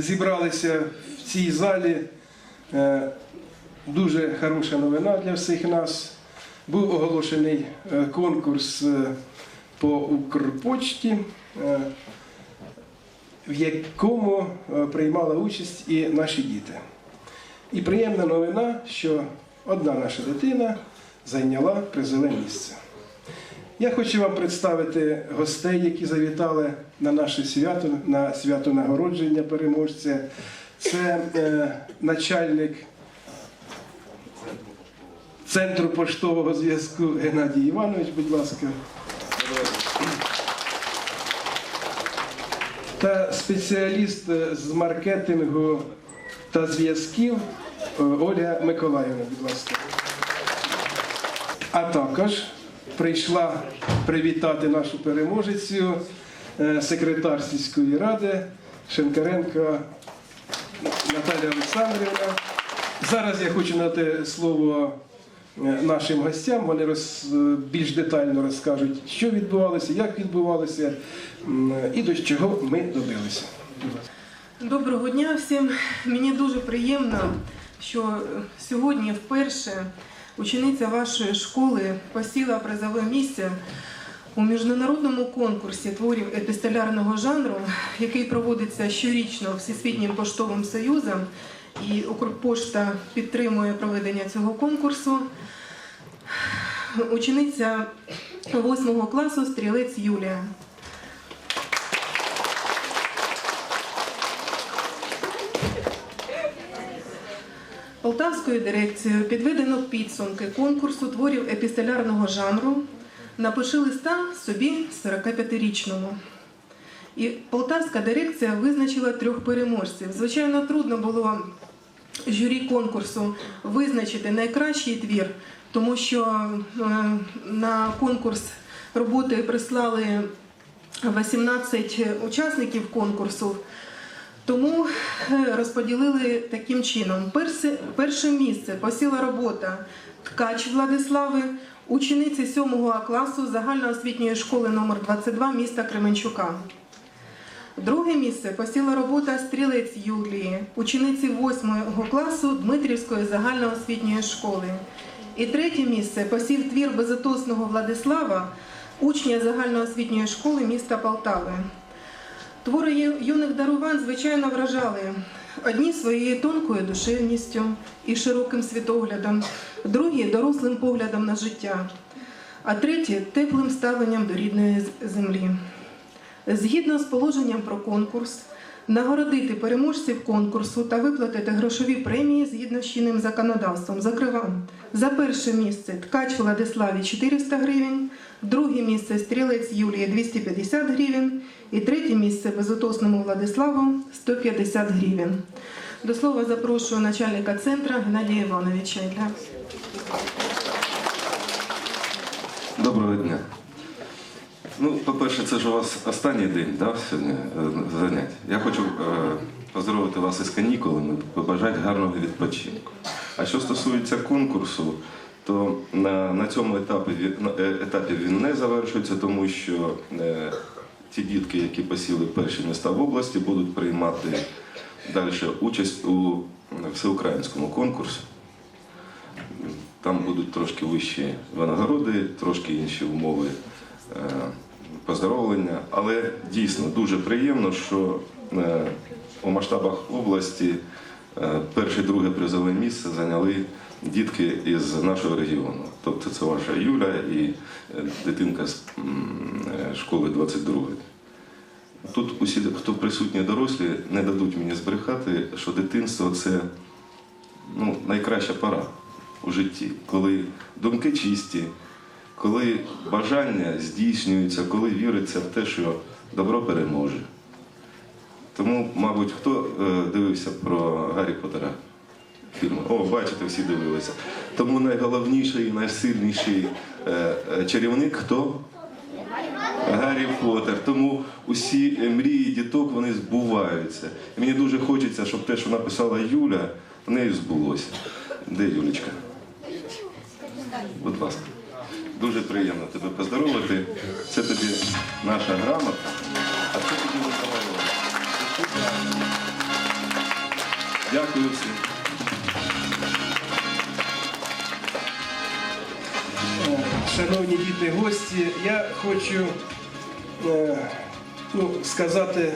зібралися в цій залі. Е, Дуже хороша новина для всіх нас. Був оголошений е, конкурс е, по Укрпочті, в якому приймали участь і наші діти. І приємна новина, що одна наша дитина зайняла призове місце. Я хочу вам представити гостей, які завітали на наше свято, на свято нагородження переможця. Це е, начальник Центру поштового зв'язку Геннадій Іванович, будь ласка. Та спеціаліст е, з маркетингу та зв'язків е, Ольга Миколаївна, будь ласка. А також прийшла привітати нашу переможецю е, секретар сільської ради Шенкаренко Наталя Олександрівна. Зараз я хочу надати слово е, нашим гостям. Вони роз, е, більш детально розкажуть, що відбувалося, як відбувалося і до чого ми добилися. Доброго дня всім. Мені дуже приємно, що сьогодні вперше учениця вашої школи посіла призове місце у міжнародному конкурсі творів епістолярного жанру, який проводиться щорічно Всесвітнім поштовим союзом. І Укрпошта підтримує проведення цього конкурсу. Учениця 8 класу стрілець Юлія. Полтавською дирекцією підведено підсумки конкурсу творів епістолярного жанру Напиши листа собі 45-річному. І полтавська дирекція визначила трьох переможців. Звичайно, трудно було журі конкурсу визначити найкращий твір, тому що е, на конкурс роботи прислали 18 учасників конкурсу. Тому е, розподілили таким чином. Перше, місце посіла робота Ткач Владислави, учениці 7 класу загальноосвітньої школи номер 22 міста Кременчука. Друге місце посіла робота Стрілець Юлії, учениці 8 класу Дмитрівської загальноосвітньої школи. І третє місце посів твір безотосного Владислава, учня загальноосвітньої школи міста Полтави. Твори юних дарувань звичайно вражали. Одні своєю тонкою душевністю і широким світоглядом, другі дорослим поглядом на життя, а треті теплим ставленням до рідної землі. Згідно з положенням про конкурс, нагородити переможців конкурсу та виплатити грошові премії згідно з чинним законодавством. Зокрема, за перше місце ткач Владиславі 400 гривень, друге місце стрілець Юлії 250 гривень і третє місце безотосному Владиславу 150 гривень. До слова запрошую начальника центру Геннадія Івановича. Доброго дня. Ну, по-перше, це ж у вас останній день да, сьогодні е, занять. Я хочу е, поздоровити вас із канікулами, побажати гарного відпочинку. А що стосується конкурсу, то на, на цьому етапі, на, е, етапі він не завершується, тому що е, ті дітки, які посіли перші міста в області, будуть приймати далі участь у всеукраїнському конкурсі. Там будуть трошки вищі винагороди, трошки інші умови е, поздоровлення. Але дійсно дуже приємно, що е, у масштабах області е, перше друге призове місце зайняли дітки із нашого регіону. Тобто це ваша Юля і е, дитинка з школи 22. Тут усі, хто присутні дорослі, не дадуть мені збрехати, що дитинство це ну, найкраща пора у житті, коли думки чисті, коли бажання здійснюються, коли віриться в те, що добро переможе. Тому, мабуть, хто е, дивився про Гаррі Поттера? Фільми? О, бачите, всі дивилися. Тому найголовніший і найсильніший е, е, чарівник хто? Гаррі Поттер. Тому усі мрії діток вони збуваються. І мені дуже хочеться, щоб те, що написала Юля, в неї збулося. Де Юлечка? Будь ласка. Дуже приємно тебе поздоровити. Це тобі наша грамота, а це тобі Миколаївна. Дякую всім. Шановні діти, гості, я хочу е, ну, сказати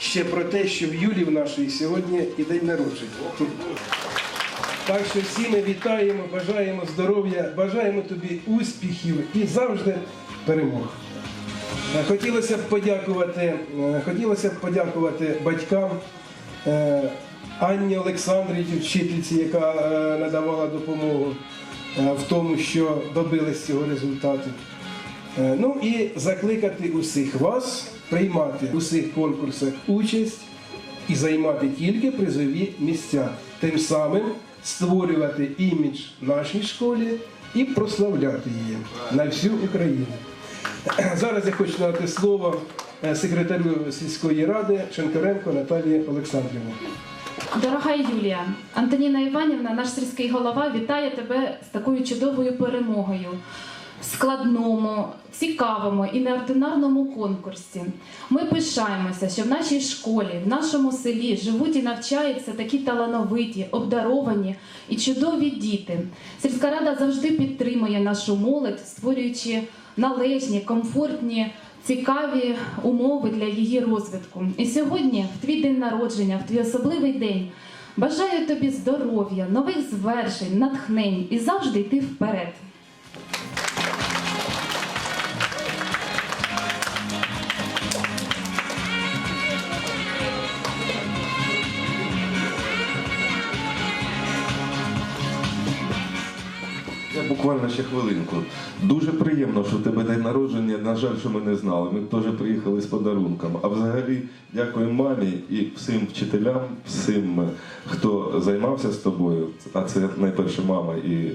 ще про те, що в Юлі в нашої сьогодні і день народження. Так що всі ми вітаємо, бажаємо здоров'я, бажаємо тобі успіхів і завжди перемог. Е, Хотілося б подякувати, е, хотілося б подякувати батькам е, Анні Олександрівні, вчительці, яка надавала допомогу в тому, що добились цього результату. Ну і закликати усіх вас приймати у всіх конкурсах участь і займати тільки призові місця, тим самим створювати імідж нашій школі і прославляти її на всю Україну. Зараз я хочу надати слово е, секретарю сільської ради Шенкаренко Наталії Олександрівні. Дорога Юлія, Антоніна Іванівна, наш сільський голова, вітає тебе з такою чудовою перемогою складному, цікавому і неординарному конкурсі. Ми пишаємося, що в нашій школі, в нашому селі живуть і навчаються такі талановиті, обдаровані і чудові діти. Сільська рада завжди підтримує нашу молодь, створюючи належні, комфортні цікаві умови для її розвитку. І сьогодні, в твій день народження, в твій особливий день, бажаю тобі здоров'я, нових звершень, натхнень і завжди йти вперед. Буквально ще хвилинку. Дуже приємно, що в тебе день народження. На жаль, що ми не знали. Ми теж приїхали з подарунком. А взагалі, дякую мамі і всім вчителям, всім, хто займався з тобою. А це найперше мама і е,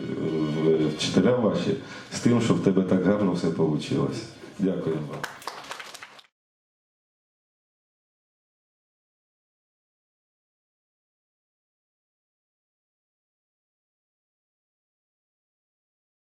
вчителя ваші, з тим, що в тебе так гарно все вийшло. Дякую вам.